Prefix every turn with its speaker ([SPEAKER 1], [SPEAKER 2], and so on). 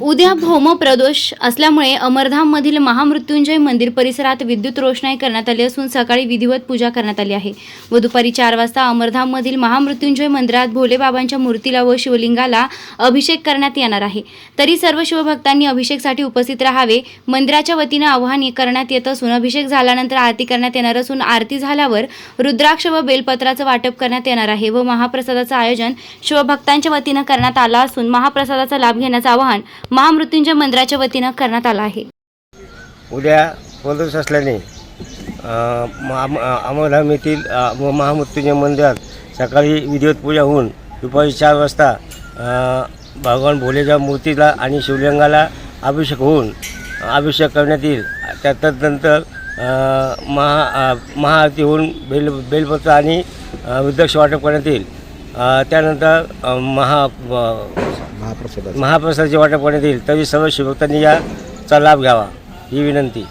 [SPEAKER 1] उद्या भौम प्रदोष असल्यामुळे अमरधाममधील महामृत्युंजय मंदिर परिसरात विद्युत रोषणाई करण्यात आली असून सकाळी विधिवत पूजा करण्यात आली आहे. व दुपारी चार वाजता अमरधाममधील महामृत्युंजय मंदिरात भोलेबाबांच्या मूर्तीला व शिवलिंगाला अभिषेक करण्यात येणार आहे. तरी सर्व शिवभक्तांनी अभिषेकसाठी उपस्थित राहावे. मंदिराच्या वतीनं आवाहन करण्यात येत असून अभिषेक झाल्यानंतर आरती करण्यात येणार असून आरती झाल्यावर रुद्राक्ष व बेलपत्राचं वाटप करण्यात येणार आहे व महाप्रसादाचं आयोजन शिवभक्तांच्या वतीनं करण्यात आलं असून महाप्रसादाचा लाभ घेण्याचं आवाहन महामृत्यूंच्या मंदिराच्या वतीनं करण्यात आला आहे.
[SPEAKER 2] उद्या प्रदोष असल्याने अमरधाम येथील महामृत्यूंच्या म- मंदिरात सकाळी विधिवत पूजा होऊन दुपारी चार वाजता भगवान भोलेच्या मूर्तीला आणि शिवलिंगाला अभिषेक होऊन अभिषेक करण्यात येईल. त्या तदनंतर महा महाआरती होऊन बेल बेलपत्र आणि विद्यक्ष रुद्राक्ष वाटप करण्यात येईल. त्यानंतर महा
[SPEAKER 3] महाप्रसाद
[SPEAKER 2] महाप्रसादाचे वाटप करण्यात येईल. तरी सर्व शिवभक्तांनी याचा लाभ घ्यावा. ही विनंती.